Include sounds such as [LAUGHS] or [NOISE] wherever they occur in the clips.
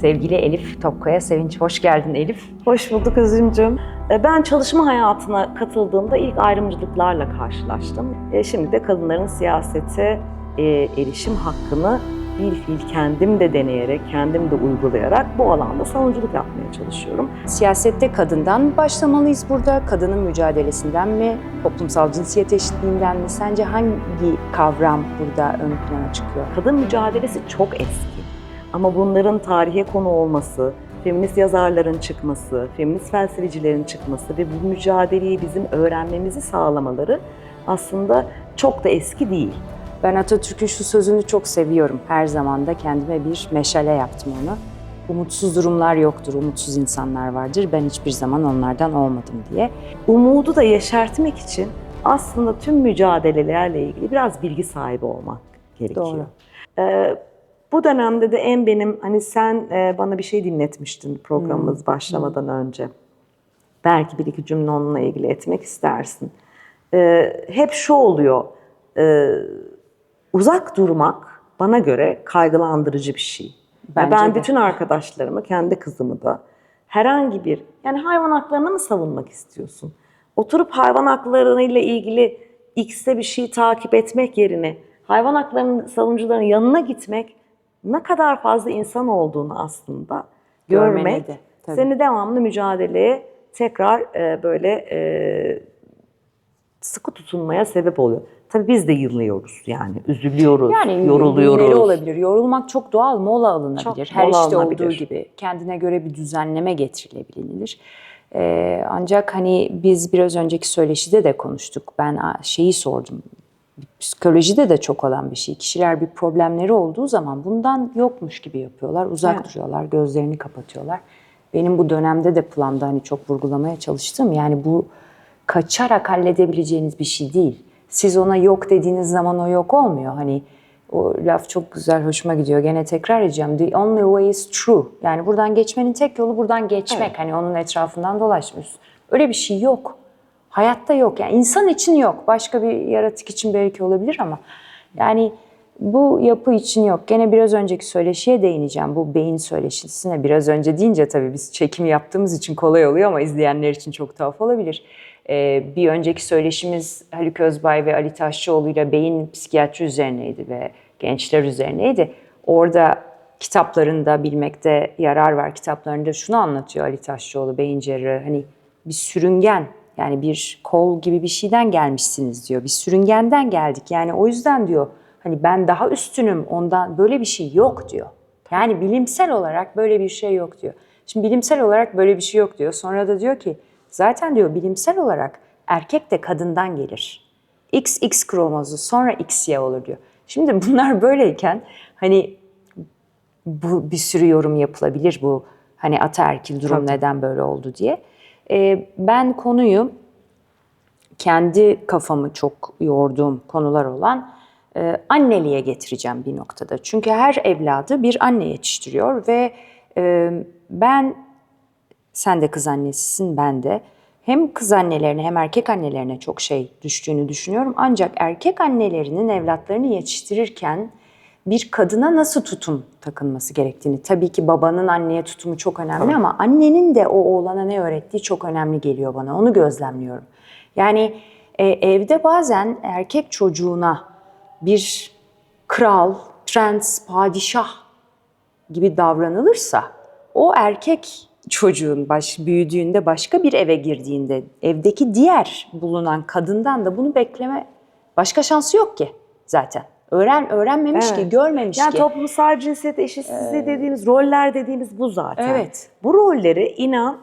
Sevgili Elif Tokkaya Sevinç, hoş geldin Elif. Hoş bulduk Azim'cim. E, Ben çalışma hayatına katıldığımda ilk ayrımcılıklarla karşılaştım. E, Şimdi de kadınların siyasete e, erişim hakkını bir fiil kendim de deneyerek, kendim de uygulayarak bu alanda savunuculuk yapmaya çalışıyorum. Siyasette kadından başlamalıyız burada. Kadının mücadelesinden mi, toplumsal cinsiyet eşitliğinden mi? Sence hangi kavram burada ön plana çıkıyor? Kadın mücadelesi çok eski. Ama bunların tarihe konu olması, feminist yazarların çıkması, feminist felsefecilerin çıkması ve bu mücadeleyi bizim öğrenmemizi sağlamaları aslında çok da eski değil. Ben Atatürk'ün şu sözünü çok seviyorum. Her zaman da kendime bir meşale yaptım onu. Umutsuz durumlar yoktur, umutsuz insanlar vardır. Ben hiçbir zaman onlardan olmadım diye. Umudu da yeşertmek için aslında tüm mücadelelerle ilgili biraz bilgi sahibi olmak gerekiyor. Doğru. Ee, bu dönemde de en benim hani sen e, bana bir şey dinletmiştin programımız başlamadan önce. Belki bir iki cümle onunla ilgili etmek istersin. Ee, hep şu oluyor. e, uzak durmak bana göre kaygılandırıcı bir şey. Bence ben de. bütün arkadaşlarımı, kendi kızımı da herhangi bir yani hayvan haklarını mı savunmak istiyorsun? Oturup hayvan haklarıyla ilgili X'te bir şey takip etmek yerine hayvan haklarının savunucularının yanına gitmek ne kadar fazla insan olduğunu aslında görmek de, tabii. seni devamlı mücadeleye tekrar e, böyle e, sıkı tutunmaya sebep oluyor. Tabii biz de yılıyoruz yani, üzülüyoruz, Yani yoruluyoruz. günleri olabilir. Yorulmak çok doğal, mola alınabilir. Çok Her mola işte olduğu alınabilir. gibi kendine göre bir düzenleme getirilebilir. Ee, ancak hani biz biraz önceki söyleşide de konuştuk. Ben şeyi sordum. Psikolojide de çok olan bir şey. Kişiler bir problemleri olduğu zaman bundan yokmuş gibi yapıyorlar. Uzak Evet. duruyorlar, gözlerini kapatıyorlar. Benim bu dönemde de planda hani çok vurgulamaya çalıştım. Yani bu kaçarak halledebileceğiniz bir şey değil. Siz ona yok dediğiniz zaman o yok olmuyor. Hani o laf çok güzel, hoşuma gidiyor. Gene tekrar edeceğim. The only way is true. Yani buradan geçmenin tek yolu buradan geçmek. Hani onun etrafından dolaşmıyorsun. Öyle bir şey yok. Hayatta yok. Yani insan için yok. Başka bir yaratık için belki olabilir ama yani bu yapı için yok. Gene biraz önceki söyleşiye değineceğim. Bu beyin söyleşisine biraz önce deyince tabii biz çekim yaptığımız için kolay oluyor ama izleyenler için çok tuhaf olabilir. Ee, bir önceki söyleşimiz Haluk Özbay ve Ali Taşçıoğlu ile beyin psikiyatri üzerineydi ve gençler üzerineydi. Orada kitaplarında bilmekte yarar var. Kitaplarında şunu anlatıyor Ali Taşçıoğlu, beyin cerrahı. Hani bir sürüngen yani bir kol gibi bir şeyden gelmişsiniz diyor. Bir sürüngenden geldik. Yani o yüzden diyor hani ben daha üstünüm ondan böyle bir şey yok diyor. Yani bilimsel olarak böyle bir şey yok diyor. Şimdi bilimsel olarak böyle bir şey yok diyor. Sonra da diyor ki zaten diyor bilimsel olarak erkek de kadından gelir. XX kromozu sonra XY olur diyor. Şimdi [LAUGHS] bunlar böyleyken hani bu bir sürü yorum yapılabilir bu hani ataerkil durum neden böyle oldu diye. Ee, ben konuyu kendi kafamı çok yorduğum konular olan e, anneliğe getireceğim bir noktada. Çünkü her evladı bir anne yetiştiriyor ve e, ben sen de kız annesisin ben de hem kız annelerine hem erkek annelerine çok şey düştüğünü düşünüyorum. Ancak erkek annelerinin evlatlarını yetiştirirken bir kadına nasıl tutum takınması gerektiğini. Tabii ki babanın anneye tutumu çok önemli ama annenin de o oğlana ne öğrettiği çok önemli geliyor bana. Onu gözlemliyorum. Yani e, evde bazen erkek çocuğuna bir kral, prens, padişah gibi davranılırsa o erkek çocuğun baş, büyüdüğünde başka bir eve girdiğinde evdeki diğer bulunan kadından da bunu bekleme başka şansı yok ki zaten. Öğren öğrenmemiş Evet. ki, görmemiş Yani ki. toplumsal cinsiyet eşitsizliği dediğimiz roller dediğimiz bu zaten. Evet. Bu rolleri inan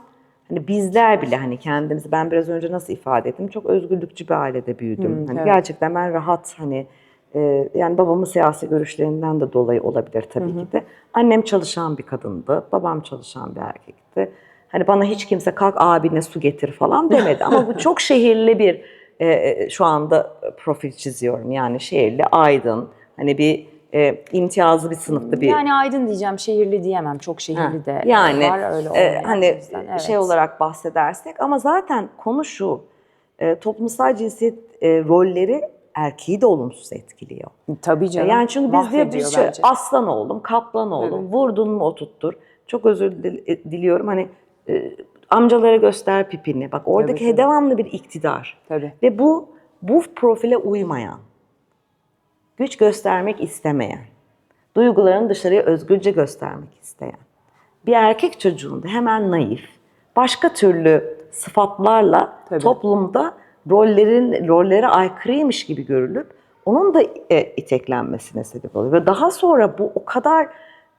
hani bizler bile hani kendimizi ben biraz önce nasıl ifade ettim çok özgürlükçü bir ailede büyüdüm. hani evet. gerçekten ben rahat hani e, yani babamın siyasi görüşlerinden de dolayı olabilir tabii ki de. Annem çalışan bir kadındı, babam çalışan bir erkekti. Hani bana hiç kimse kalk abine su getir falan demedi ama bu çok şehirli bir e, e, şu anda profil çiziyorum yani şehirli, aydın, hani bir e, imtiyazlı bir sınıfta bir Yani aydın diyeceğim, şehirli diyemem. Çok Ha, şehirli de yani var öyle e, hani yüzden, evet. şey olarak bahsedersek ama zaten konu şu e, toplumsal cinsiyet e, rolleri erkeği de olumsuz etkiliyor. Tabii canım. Yani çünkü biz diye mahvediyor bir şey bence. aslan oğlum, kaplan oğlum, vurdun mu oturttur. çok özür e, diliyorum hani e, amcalara göster pipini. Bak oradaki evet. devamlı bir iktidar. Tabii. Ve bu bu profile uymayan, güç göstermek istemeyen, duygularını dışarıya özgürce göstermek isteyen bir erkek çocuğunda hemen naif, başka türlü sıfatlarla Tabii. toplumda rollerin rollere aykırıymış gibi görülüp onun da e, iteklenmesine sebep oluyor. Ve daha sonra bu o kadar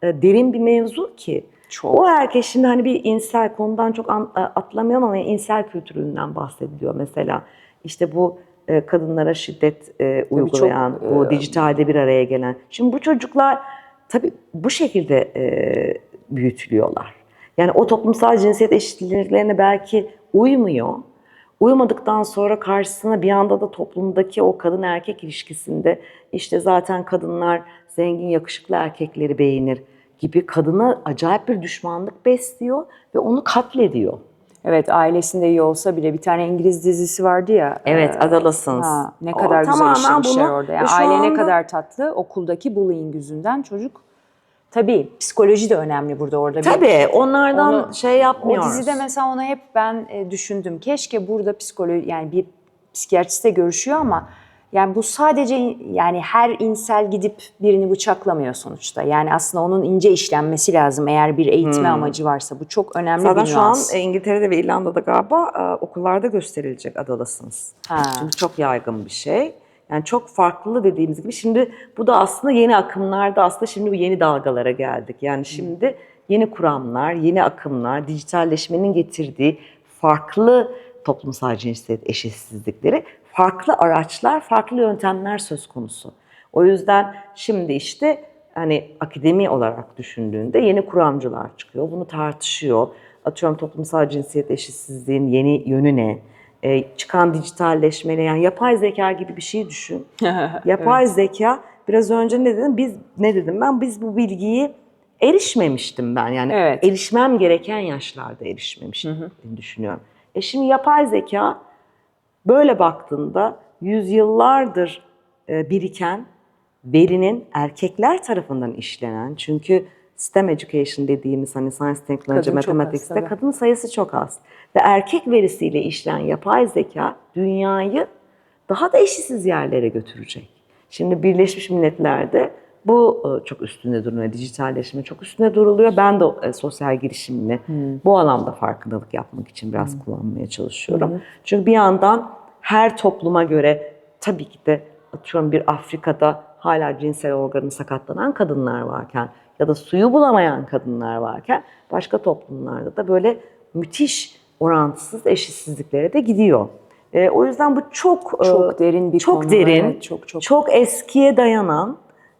e, derin bir mevzu ki Çok. o erkek şimdi hani bir insel konudan çok e, atlamayalım ama insel kültüründen bahsediliyor mesela. İşte bu e, kadınlara şiddet e, uygulayan, çok, bu e, dijitalde bir araya gelen. Şimdi bu çocuklar tabii bu şekilde e, büyütülüyorlar. Yani o toplumsal cinsiyet eşitliklerine belki uymuyor. Uymadıktan sonra karşısına bir anda da toplumdaki o kadın erkek ilişkisinde işte zaten kadınlar zengin yakışıklı erkekleri beğenir gibi kadına acayip bir düşmanlık besliyor ve onu katlediyor. Evet ailesinde iyi olsa bile bir tane İngiliz dizisi vardı ya. Evet, e, Adolescence. ha, ne O kadar güzel tamamen işlemişler bunu- orada. Yani aile ne anda- kadar tatlı okuldaki bullying yüzünden çocuk. Tabii psikoloji de önemli burada orada. Bir- Tabii onlardan Onu- şey O yapmıyoruz. dizide mesela ona hep ben e, düşündüm. Keşke burada psikoloji yani bir psikiyatriste görüşüyor ama yani bu sadece yani her insel gidip birini bıçaklamıyor sonuçta. Yani aslında onun ince işlenmesi lazım eğer bir eğitme amacı varsa. Bu çok önemli Zaten bir şu an nüans. İngiltere'de ve İrlanda'da galiba e, okullarda gösterilecek Adolescence. Ha. Çünkü çok yaygın bir şey. Yani çok farklı dediğimiz gibi. Şimdi bu da aslında yeni akımlarda aslında şimdi bu yeni dalgalara geldik. Yani şimdi yeni kuramlar, yeni akımlar, dijitalleşmenin getirdiği farklı toplumsal cinsiyet eşitsizlikleri, farklı araçlar, farklı yöntemler söz konusu. O yüzden şimdi işte hani akademi olarak düşündüğünde yeni kuramcılar çıkıyor. Bunu tartışıyor. Atıyorum toplumsal cinsiyet eşitsizliğin yeni yönü ne? Ee, çıkan dijitalleşmeyle yani yapay zeka gibi bir şey düşün. [LAUGHS] Yapay zeka biraz önce ne dedim? Biz ne dedim ben? Biz bu bilgiyi erişmemiştim ben. Yani Evet. erişmem gereken yaşlarda erişmemiştim diye düşünüyorum. E şimdi yapay zeka böyle baktığında yüzyıllardır e, biriken verinin erkekler tarafından işlenen çünkü STEM education dediğimiz hani science, technology, mathematics'te kadın sayısı çok az. Ve erkek verisiyle işlenen yapay zeka dünyayı daha da eşitsiz yerlere götürecek. Şimdi Birleşmiş Milletler'de bu e, çok üstünde duruyor. Dijitalleşme çok üstünde duruluyor. Ben de e, sosyal girişimini bu alanda farkındalık yapmak için biraz kullanmaya çalışıyorum. Çünkü bir yandan her topluma göre tabii ki de atıyorum bir Afrika'da hala cinsel organı sakatlanan kadınlar varken ya da suyu bulamayan kadınlar varken başka toplumlarda da böyle müthiş orantısız eşitsizliklere de gidiyor. E, o yüzden bu çok Çok e, derin bir çok konu, derin, evet, çok, çok. çok eskiye dayanan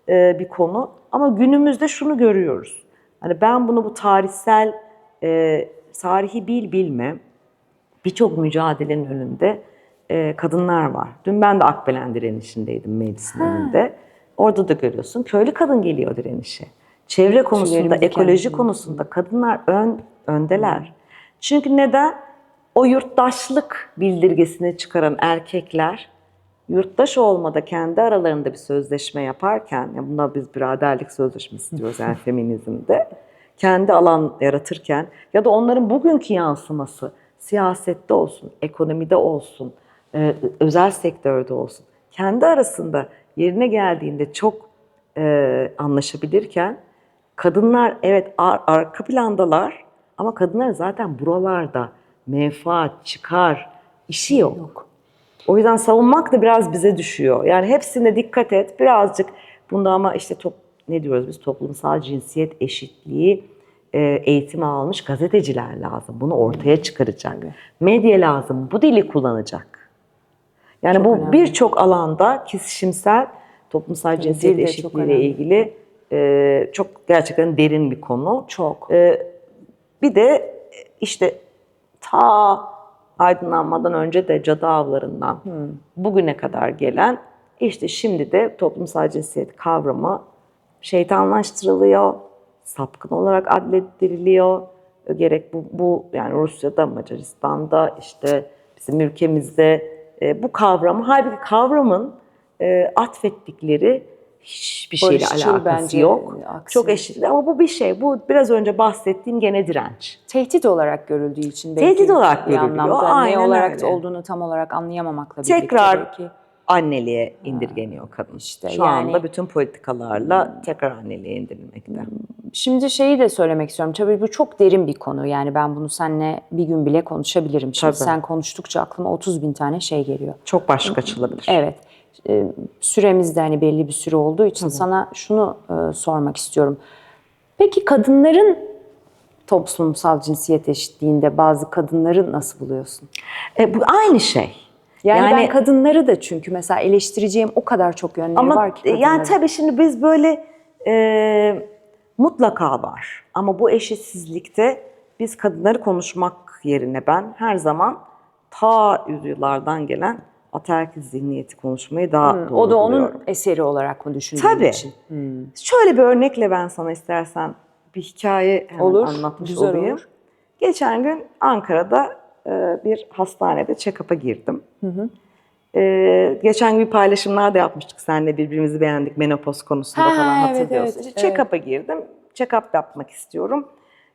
e, bir konu. Ama günümüzde şunu görüyoruz. Hani ben bunu bu tarihsel e, tarihi bil bilme birçok mücadelenin önünde e, kadınlar var. Dün ben de Akbelen direnişindeydim meclisin önünde. Orada da görüyorsun köylü kadın geliyor direnişe. Çevre konusunda, ekoloji konusunda kadınlar ön öndeler. Çünkü neden? O yurttaşlık bildirgesini çıkaran erkekler yurttaş olmada kendi aralarında bir sözleşme yaparken, ya buna biz biraderlik sözleşmesi diyoruz yani [LAUGHS] feminizmde, kendi alan yaratırken ya da onların bugünkü yansıması siyasette olsun, ekonomide olsun, e, özel sektörde olsun, kendi arasında yerine geldiğinde çok e, anlaşabilirken kadınlar evet ar- arka plandalar ama kadınlar zaten buralarda menfaat, çıkar, işi yok. O yüzden savunmak da biraz bize düşüyor. Yani hepsine dikkat et. Birazcık bunda ama işte top, ne diyoruz biz toplumsal cinsiyet eşitliği e, eğitimi almış gazeteciler lazım. Bunu ortaya çıkaracak. Medya lazım. Bu dili kullanacak. Yani bu önemli. birçok alanda kesişimsel toplumsal cinsiyet çok eşitliği ile ilgili e, çok gerçekten derin bir konu. Çok. E, bir de işte ta aydınlanmadan önce de cadı avlarından bugüne kadar gelen işte şimdi de toplumsal cinsiyet kavramı şeytanlaştırılıyor, sapkın olarak adlettiriliyor. Gerek bu, bu yani Rusya'da, Macaristan'da işte bizim ülkemizde e, bu kavram, halbuki kavramın e, atfettikleri hiçbir şeyle Barışçıl alakası bence, yok. aksine. Çok eşit ama bu bir şey. Bu biraz önce bahsettiğim gene direnç. Tehdit olarak görüldüğü için belki Tehdit olarak görülüyor, anlamda aynen ne olarak öyle. olduğunu tam olarak anlayamamakla birlikte Tekrar belki. anneliğe indirgeniyor kadın. işte Şu yani- anda bütün politikalarla tekrar anneliğe indirilmekte. Şimdi şeyi de söylemek istiyorum. Tabii bu çok derin bir konu. Yani ben bunu seninle bir gün bile konuşabilirim. Şimdi Tabii. sen konuştukça aklıma 30 bin tane şey geliyor. Çok başka açılabilir. Evet. Ee, Süremiz de hani belli bir süre olduğu için sana şunu e, sormak istiyorum. Peki kadınların toplumsal cinsiyet eşitliğinde bazı kadınları nasıl buluyorsun? E, bu aynı şey. Yani, ben Yani- kadınları da çünkü mesela eleştireceğim o kadar çok yönleri Ama var ki yani kadınların. tabii şimdi biz böyle e, mutlaka var. Ama bu eşitsizlikte biz kadınları konuşmak yerine ben her zaman ta yüzyıllardan gelen ataerkil zihniyeti konuşmayı daha doğru o da onun eseri olarak mı düşündüğün Tabii. için? Şöyle bir örnekle ben sana istersen bir hikaye hemen Olur, anlatmış güzel olayım. olur. Geçen gün Ankara'da bir hastanede check-up'a girdim. E, geçen gün bir paylaşımlar da yapmıştık seninle birbirimizi beğendik menopoz konusunda Ha, falan evet, hatırlıyorsun. evet, İşte check-up'a girdim. Check-up yapmak istiyorum.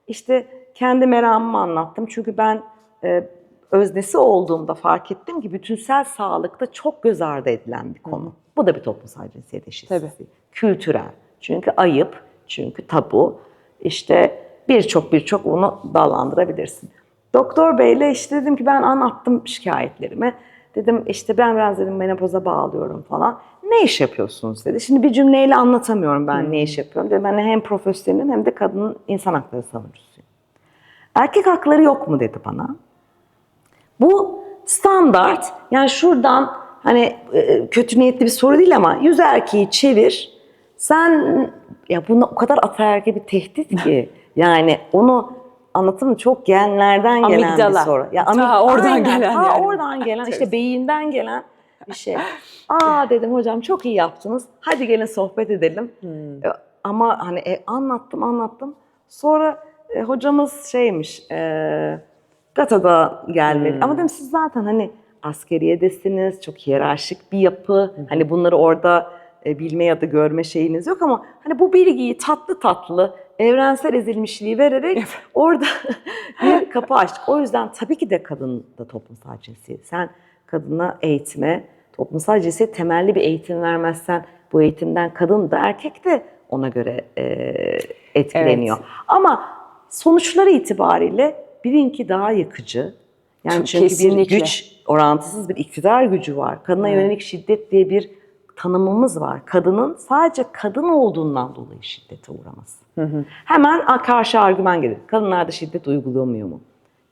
İşte kendi meramımı anlattım. Çünkü ben e, öznesi olduğumda fark ettim ki bütünsel sağlıkta çok göz ardı edilen bir konu. Bu da bir toplumsal cinsiyet eşitsizliği. Kültürel. Çünkü ayıp, çünkü tabu. İşte birçok birçok onu dallandırabilirsin. Doktor beyle işte dedim ki ben anlattım şikayetlerimi. Dedim işte ben biraz dedim menopoza bağlıyorum falan. Ne iş yapıyorsunuz dedi. Şimdi bir cümleyle anlatamıyorum ben ne iş yapıyorum. Dedim ben hem profesyonelim hem de kadının insan hakları savunucusuyum. Erkek hakları yok mu dedi bana. Bu standart yani şuradan hani e, kötü niyetli bir soru değil ama yüz erkeği çevir. Sen ya buna o kadar ataerkil bir tehdit ki [LAUGHS] yani onu anlatım çok genlerden gelen Amigdala. bir soru. Ya Ta amig- oradan Aynen, gelen ta yani. oradan gelen işte beyinden gelen bir şey. Aa dedim hocam çok iyi yaptınız. Hadi gelin sohbet edelim. Hmm. E, Ama hani e, anlattım anlattım. Sonra e, hocamız şeymiş, e, GATA'da gelmedi. Hmm. Ama dedim siz zaten hani askeriyedesiniz, çok hiyerarşik bir yapı. Hani bunları orada e, bilme ya da görme şeyiniz yok ama hani bu bilgiyi tatlı tatlı evrensel ezilmişliği vererek orada [LAUGHS] bir kapı açtık. O yüzden tabii ki de kadın da toplumsal cinsiyet. Sen kadına eğitime, toplumsal cinsiyet temelli bir eğitim vermezsen bu eğitimden kadın da erkek de ona göre e, etkileniyor. Ama sonuçları itibariyle birinki daha yıkıcı. Yani çünkü Kesinlikle. bir güç, orantısız bir iktidar gücü var. Kadına yönelik şiddet diye bir tanımımız var. Kadının sadece kadın olduğundan dolayı şiddete uğraması. Hemen a- karşı argüman gelir. Kadınlar da şiddet uygulamıyor mu?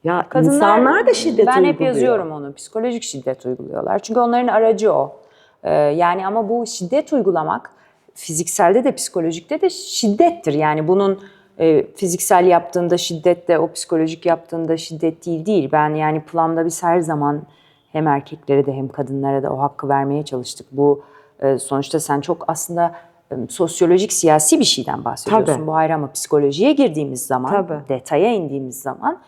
Ya insanlar da şiddet ben uyguluyor. hep yazıyorum onu. Psikolojik şiddet uyguluyorlar. Çünkü onların aracı o. Ee, yani ama bu şiddet uygulamak fizikselde de psikolojikte de şiddettir. Yani bunun e, fiziksel yaptığında şiddet de o psikolojik yaptığında şiddet değil değil. Ben yani Plum'da biz her zaman hem erkeklere de hem kadınlara da o hakkı vermeye çalıştık. Bu sonuçta sen çok aslında sosyolojik siyasi bir şeyden bahsediyorsun. Tabii. Bu ayrı ama psikolojiye girdiğimiz zaman, Tabii. detaya indiğimiz zaman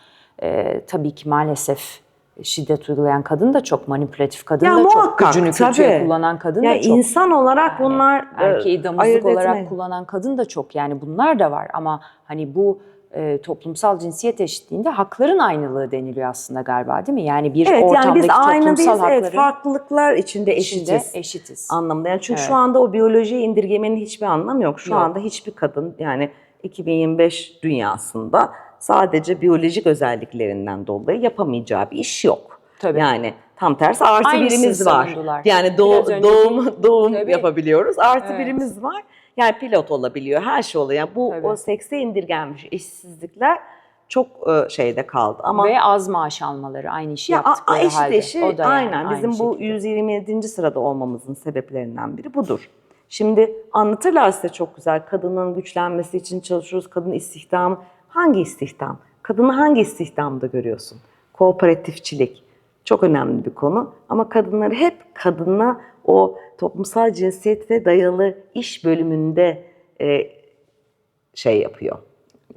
e, tabii ki maalesef şiddet uygulayan kadın da çok manipülatif kadın Ya da çok muhakkak, gücünü kötüye tabii. kullanan kadın Ya da çok. insan olarak bunlar e, Erkeği damızlık ayırt olarak etmeyin. kullanan kadın da çok. Yani bunlar da var ama hani bu e, toplumsal cinsiyet eşitliğinde hakların aynılığı deniliyor aslında galiba değil mi? Yani bir Evet ortamdaki yani biz toplumsal değiliz. hakların Evet, farklılıklar içinde içinde eşitiz. eşitiz. anlamda. Yani çünkü Evet. şu anda o biyolojiye indirgemenin hiçbir anlamı yok. Şu Yok. anda hiçbir kadın yani 2025 dünyasında sadece biyolojik özelliklerinden dolayı yapamayacağı bir iş yok. Tabii. Yani tam tersi artı Aynısını birimiz var. savundular. Yani doğ- Biraz doğum doğum Tabii. yapabiliyoruz. Artı Evet. birimiz var. Yani pilot olabiliyor. Her şey oluyor. Yani bu Tabii. o sekse indirgenmiş eşsizlikler çok e, şeyde kaldı. Ama Ve az maaş almaları aynı işi ya a- yaptıkları eşit halde. eşi O da yani aynen aynı bizim bu şekilde. 127. sırada olmamızın sebeplerinden biri budur. Şimdi anlatırlar size çok güzel kadının güçlenmesi için çalışıyoruz. Kadın istihdamı hangi istihdam? Kadını hangi istihdamda görüyorsun? Kooperatifçilik çok önemli bir konu ama kadınları hep kadına o toplumsal cinsiyete dayalı iş bölümünde e, şey yapıyor.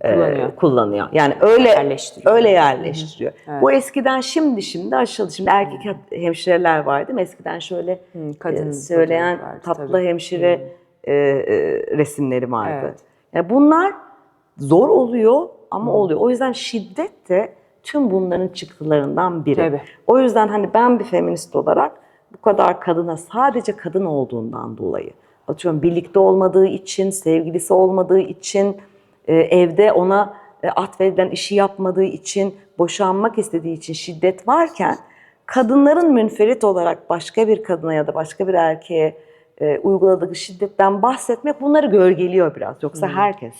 e, Kullanıyor. kullanıyor. Yani öyle Yerleştiriyor. öyle yerleştiriyor. Evet. Bu eskiden şimdi şimdi aşıldı. Şimdi erkek hemşireler vardı? Eskiden şöyle kadın e, söyleyen vardı, tatlı tabii. hemşire e, e, resimleri vardı. Evet. Yani bunlar zor oluyor ama oluyor. O yüzden şiddet de tüm bunların çıktılarından biri. Tabii. O yüzden hani ben bir feminist olarak bu kadar kadına sadece kadın olduğundan dolayı atıyorum birlikte olmadığı için, sevgilisi olmadığı için, e, evde ona e, atfedilen işi yapmadığı için, boşanmak istediği için şiddet varken kadınların münferit olarak başka bir kadına ya da başka bir erkeğe e, uyguladığı şiddetten bahsetmek bunları gölgeliyor biraz. Yoksa herkes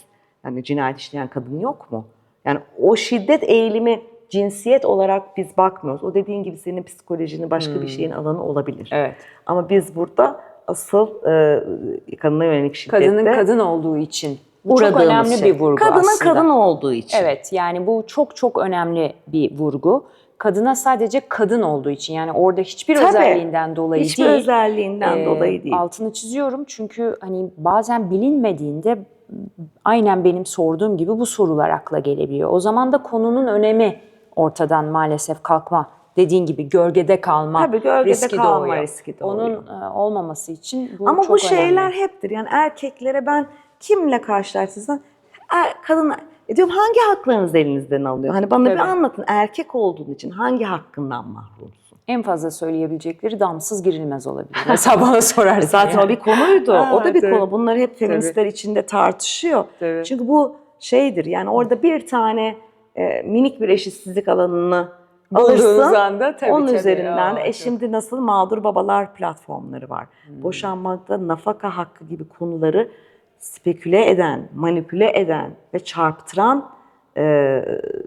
yani cinayet işleyen kadın yok mu? Yani o şiddet eğilimi cinsiyet olarak biz bakmıyoruz. O dediğin gibi senin psikolojinin başka bir şeyin alanı olabilir. Evet. Ama biz burada asıl e, kadına yönelik şiddette Kadının kadın olduğu için. Bu çok önemli şey. bir vurgu Kadının aslında. kadın olduğu için. Evet yani bu çok çok önemli bir vurgu. Kadına sadece kadın olduğu için yani orada hiçbir Tabii. özelliğinden dolayı Hiçbir değil. özelliğinden Ee, dolayı değil. Altını çiziyorum çünkü hani bazen bilinmediğinde aynen benim sorduğum gibi bu sorular akla gelebiliyor. O zaman da konunun önemi ortadan maalesef kalkma. Dediğin gibi gölgede kalma Tabii gölgede riski kalma doğuyor. riski Onun doğuyor. e, olmaması için bu Ama çok bu şeyler önemli. heptir. Yani erkeklere ben kimle karşılaştırsam er, kadın e diyorum hangi haklarınız elinizden alıyor? Hani bana bir Tabii. anlatın erkek olduğun için hangi hakkından mahrumsun? En fazla söyleyebilecekleri damsız girilmez olabilir. Mesela bana [LAUGHS] sorarsan. Zaten yani. o bir konuydu. Ha, o da bir tabii. konu. Bunları hep feministler içinde tartışıyor. Tabii. Çünkü bu şeydir yani orada bir tane e, minik bir eşitsizlik alanını alırsın. anda tabii, onun tabii. üzerinden Aa, e şimdi nasıl mağdur babalar platformları var. Hmm. Boşanmakta nafaka hakkı gibi konuları speküle eden, manipüle eden ve çarptıran e,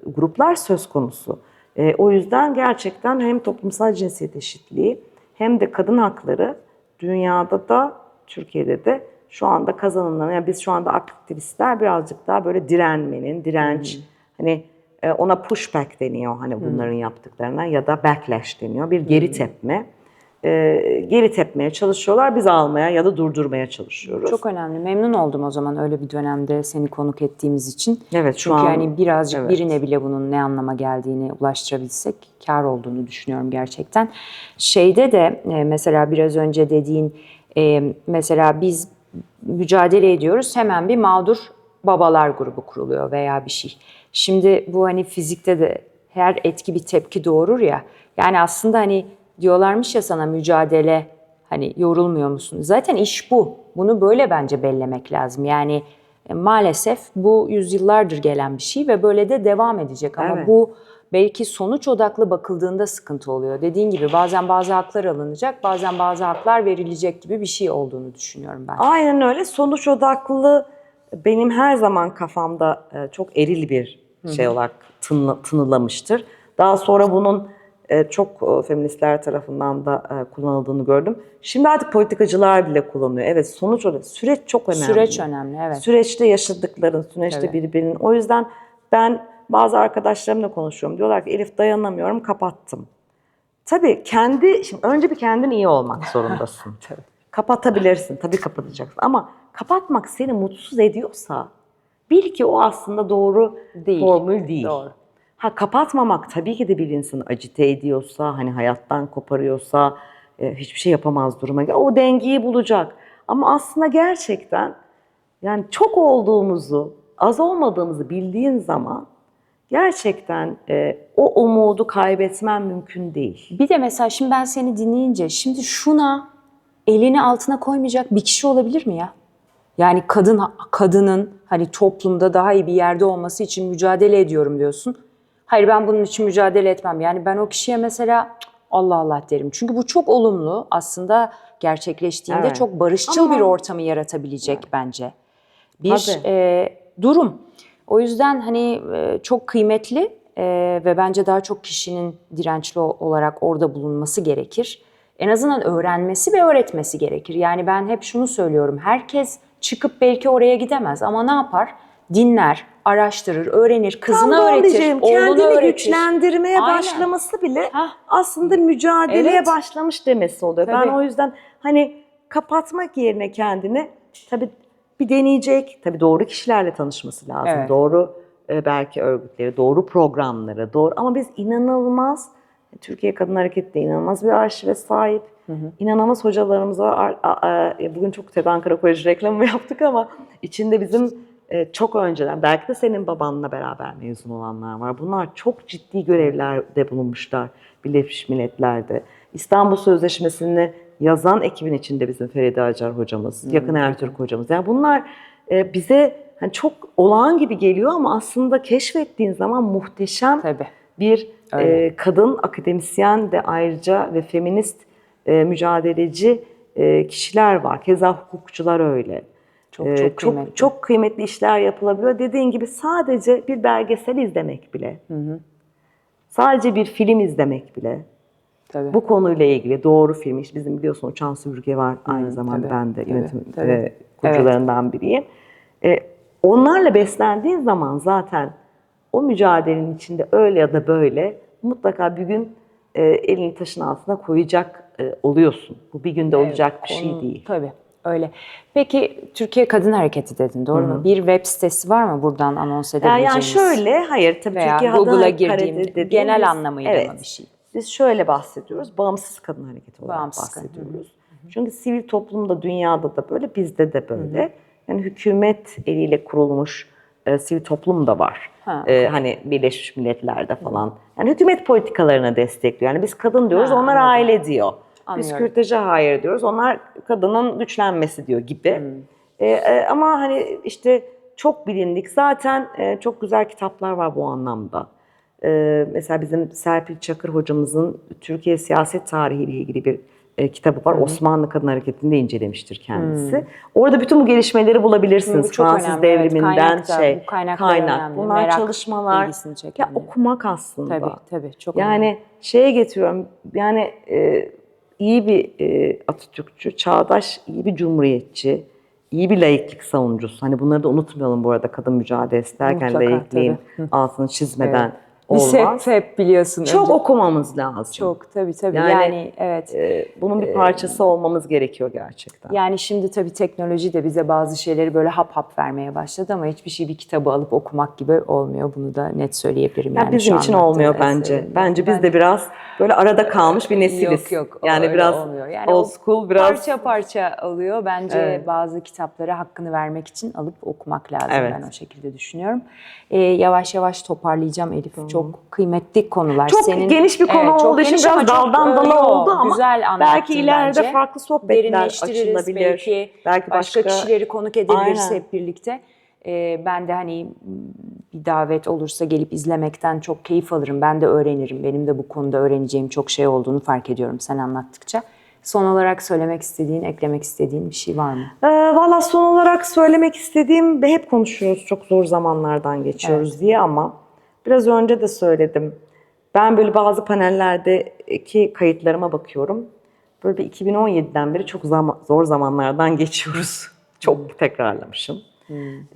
gruplar söz konusu. E, o yüzden gerçekten hem toplumsal cinsiyet eşitliği hem de kadın hakları dünyada da Türkiye'de de şu anda kazanılan yani biz şu anda aktivistler birazcık daha böyle direnmenin, direnç hani e, ona pushback deniyor hani bunların yaptıklarına ya da backlash deniyor. Bir geri tepme. E, geri tepmeye çalışıyorlar. Biz almaya ya da durdurmaya çalışıyoruz. Çok önemli. Memnun oldum o zaman öyle bir dönemde seni konuk ettiğimiz için. Evet, şu Çünkü an- hani birazcık evet. birine bile bunun ne anlama geldiğini ulaştırabilsek kar olduğunu düşünüyorum gerçekten. Şeyde de e, mesela biraz önce dediğin e, mesela biz mücadele ediyoruz hemen bir mağdur babalar grubu kuruluyor veya bir şey. Şimdi bu hani fizikte de her etki bir tepki doğurur ya. Yani aslında hani diyorlarmış ya sana mücadele hani yorulmuyor musun? Zaten iş bu. Bunu böyle bence bellemek lazım. Yani e, maalesef bu yüzyıllardır gelen bir şey ve böyle de devam edecek. Ama Evet. bu belki sonuç odaklı bakıldığında sıkıntı oluyor. Dediğin gibi bazen bazı haklar alınacak, bazen bazı haklar verilecek gibi bir şey olduğunu düşünüyorum ben. Aynen öyle. Sonuç odaklı benim her zaman kafamda e, çok eril bir şey olarak tınla- tınılamıştır. Daha sonra bunun e, çok e, feministler tarafından da e, kullanıldığını gördüm. Şimdi artık politikacılar bile kullanıyor. Evet sonuç olarak süreç çok önemli. Süreç önemli, evet. Süreçte yaşadıkların, süreçte Tabii. birbirinin. O yüzden ben bazı arkadaşlarımla konuşuyorum. Diyorlar ki Elif dayanamıyorum, kapattım. Tabii kendi, şimdi önce bir kendin iyi olmak zorundasın. [LAUGHS] Tabii. Kapatabilirsin, tabii kapatacaksın. Ama kapatmak seni mutsuz ediyorsa bil ki o aslında doğru Değil. formül değil. Doğru. Ha kapatmamak tabii ki de bir insanı acite ediyorsa, hani hayattan koparıyorsa, e, hiçbir şey yapamaz duruma gel. O dengeyi bulacak. Ama aslında gerçekten yani çok olduğumuzu, az olmadığımızı bildiğin zaman gerçekten e, o umudu kaybetmen mümkün değil. Bir de mesela şimdi ben seni dinleyince şimdi şuna elini altına koymayacak bir kişi olabilir mi ya? Yani kadın kadının hani toplumda daha iyi bir yerde olması için mücadele ediyorum diyorsun. Hayır ben bunun için mücadele etmem. Yani ben o kişiye mesela "Cık, Allah Allah derim. Çünkü bu çok olumlu aslında gerçekleştiğinde Evet. çok barışçıl Ama- bir ortamı yaratabilecek bence. Bir Tabii. e, durum. O yüzden hani e, çok kıymetli e, ve bence daha çok kişinin dirençli olarak orada bulunması gerekir. En azından öğrenmesi ve öğretmesi gerekir. Yani ben hep şunu söylüyorum. Herkes çıkıp belki oraya gidemez ama ne yapar? Dinler, araştırır, öğrenir, Tam kızına onu öğretir, diyeceğim. oğluna Kendini öğretir. güçlendirmeye Aynen. başlaması bile Hah. aslında mücadeleye Evet. başlamış demesi oluyor. Tabii. Ben o yüzden hani kapatmak yerine kendini tabii bir deneyecek. Tabii doğru kişilerle tanışması lazım. Evet. Doğru e, belki örgütleri, doğru programları, doğru ama biz inanılmaz Türkiye Kadın Hareketi de inanılmaz bir arşive sahip. İnanılmaz hocalarımız var. Bugün çok TED Ankara Koleji reklamı [LAUGHS] yaptık ama içinde bizim e, çok önceden, belki de senin babanla beraber mezun olanlar var. Bunlar çok ciddi görevlerde bulunmuşlar Birleşmiş Milletler'de. İstanbul Sözleşmesi'ni yazan ekibin içinde bizim Feride Acar hocamız, Yakın Ertürk hocamız. Yani bunlar e, bize hani çok olağan gibi geliyor ama aslında keşfettiğin zaman muhteşem Tabii. bir Öyle. e, kadın akademisyen de ayrıca ve feminist e, mücadeleci e, kişiler var. Keza hukukçular öyle. Çok E, çok kıymetli. çok, çok kıymetli işler yapılabiliyor. Dediğin gibi sadece bir belgesel izlemek bile, sadece bir film izlemek bile, Tabii. bu konuyla ilgili doğru film, işte bizim biliyorsun Uçan Süpürge var aynı zamanda tabii, ben de tabii, yönetim tabii. e, kurucularından biriyim. E, onlarla beslendiğin zaman zaten o mücadelenin içinde öyle ya da böyle mutlaka bir gün e, elini taşın altına koyacak e, oluyorsun. Bu bir günde olacak bir şey değil. Tabii. Öyle. Peki Türkiye Kadın Hareketi dedin doğru mu? Bir web sitesi var mı buradan anons edebileceğimiz? yani şöyle, hayır tabii Veya Türkiye Google'a girdiğim dediğimiz- genel anlamıyla evet, bir şey? Biz şöyle bahsediyoruz, bağımsız kadın hareketi olarak Bağımsız kadın, bahsediyoruz. Çünkü sivil toplumda, dünyada da böyle, bizde de böyle. Yani hükümet eliyle kurulmuş e, sivil toplum da var. Ha, E, hani Birleşmiş Milletler'de falan. Yani hükümet politikalarına destekliyor. Yani biz kadın diyoruz, Ha, onlar anladım. aile diyor. Biz Anlıyorum. kürtaja hayır diyoruz, onlar kadının güçlenmesi diyor gibi. E, e, ama hani işte çok bilindik. Zaten e, çok güzel kitaplar var bu anlamda. E, mesela bizim Serpil Çakır hocamızın Türkiye siyaset tarihi ile ilgili bir e, kitabı var. Osmanlı Kadın Hareketi'nde incelemiştir kendisi. Orada bütün bu gelişmeleri bulabilirsiniz. Hı, bu Fransız önemli, evet. devriminden Kaynak da, şey, kaynak. önemli. Bunlar Merak, çalışmalar. Ya evet. okumak aslında. Tabii tabii. Çok önemli. Yani şeye getiriyorum. Yani e, iyi bir e, Atatürkçü, çağdaş, iyi bir cumhuriyetçi, iyi bir laiklik savunucusu. Hani bunları da unutmayalım bu arada kadın mücadelesi derken Mutlaka, laikliğin altını çizmeden Biz olmaz. hep, hep biliyorsun. Çok önce- okumamız lazım. Çok tabii tabii. Yani- Yani, evet. E, bunun bir parçası olmamız gerekiyor gerçekten. Yani şimdi tabii teknoloji de bize bazı şeyleri böyle hap hap vermeye başladı ama hiçbir şey bir kitabı alıp okumak gibi olmuyor. Bunu da net söyleyebilirim. Ya Yani bizim için olmuyor bence. eserinde. Bence biz de biraz böyle arada kalmış bir nesiliz. Yok yok. Yani biraz olmuyor. Yani old school, biraz parça parça alıyor. Bence Evet. bazı kitapları hakkını vermek için alıp okumak lazım. Evet. Ben o şekilde düşünüyorum. Ee, yavaş yavaş toparlayacağım Elif. Çok kıymetli konular. Çok Senin, geniş bir konu Evet, çok olduğu için biraz çok, daldan e, dala oldu ama güzel belki ileride bence. farklı sohbetler açılabilir. Belki, Belki başka, başka- kişileri konuk edebiliriz Aynen. hep birlikte. Ee, ben de hani bir davet olursa gelip izlemekten çok keyif alırım. Ben de öğrenirim. Benim de bu konuda öğreneceğim çok şey olduğunu fark ediyorum sen anlattıkça. Son olarak söylemek istediğin, eklemek istediğin bir şey var mı? Ee, Valla son olarak söylemek istediğim, hep konuşuyoruz çok zor zamanlardan geçiyoruz diye ama biraz önce de söyledim. Ben böyle bazı panellerdeki kayıtlarıma bakıyorum. Böyle bir 2017'den beri çok zama- zor zamanlardan geçiyoruz. [LAUGHS] Çok tekrarlamışım.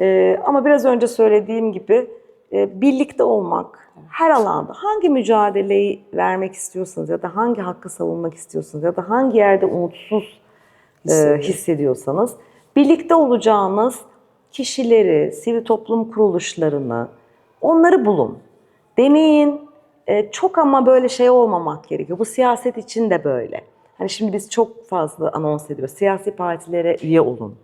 Ee, ama biraz önce söylediğim gibi e, birlikte olmak, her alanda hangi mücadeleyi vermek istiyorsanız ya da hangi hakkı savunmak istiyorsanız ya da hangi yerde umutsuz e, hissediyorsanız birlikte olacağınız kişileri, sivil toplum kuruluşlarını onları bulun. Deneyin. E, çok ama böyle şey olmamak gerekiyor. Bu siyaset için de böyle. Hani şimdi biz çok fazla anons ediyoruz. Siyasi partilere üye olun.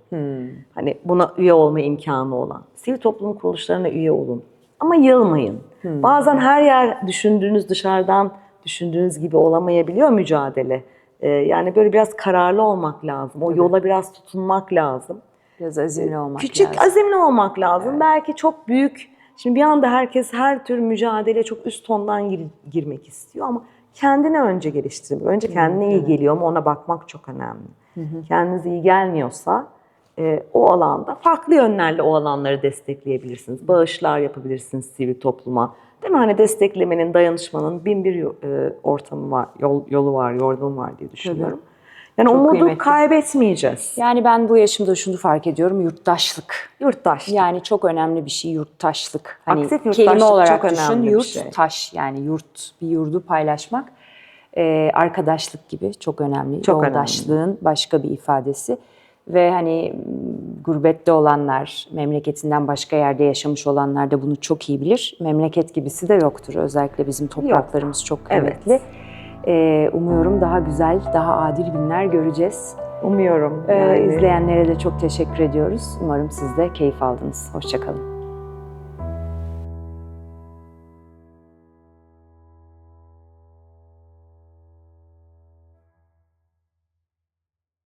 Hani buna üye olma imkanı olan. Sivil toplum kuruluşlarına üye olun. Ama yılmayın. Bazen her yer düşündüğünüz dışarıdan düşündüğünüz gibi olamayabiliyor mücadele. Ee, yani böyle biraz kararlı olmak lazım. O yola biraz tutunmak lazım. Biraz azimli olmak Küçük lazım. azimli olmak lazım. Belki çok büyük. Şimdi bir anda herkes her tür mücadele çok üst tondan gir- girmek istiyor ama kendini önce geliştirmek. Önce kendine iyi geliyor mu ona bakmak çok önemli. Kendiniz iyi gelmiyorsa e, o alanda farklı yönlerle o alanları destekleyebilirsiniz. Bağışlar yapabilirsiniz sivil topluma. Değil mi? Hani desteklemenin, dayanışmanın bin bir e, ortamı var, yol, yolu var, yordamı var diye düşünüyorum. Yani Çok umudu kıymetli. kaybetmeyeceğiz. Yani ben bu yaşımda şunu fark ediyorum. Yurttaşlık. Yurttaş. Yani çok önemli bir şey yurttaşlık. Hani Aktif yurttaşlık kelime olarak çok düşün önemli yurt şey. taş yani yurt bir yurdu paylaşmak. Ee, arkadaşlık gibi çok önemli. Çok Yoldaşlığın başka bir ifadesi. Ve hani gurbette olanlar, memleketinden başka yerde yaşamış olanlar da bunu çok iyi bilir. Memleket gibisi de yoktur. Özellikle bizim topraklarımız çok Evet. Ee, umuyorum daha güzel, daha adil günler göreceğiz. Umuyorum. Ee, yani. izleyenlere de çok teşekkür ediyoruz. Umarım siz de keyif aldınız. Hoşçakalın.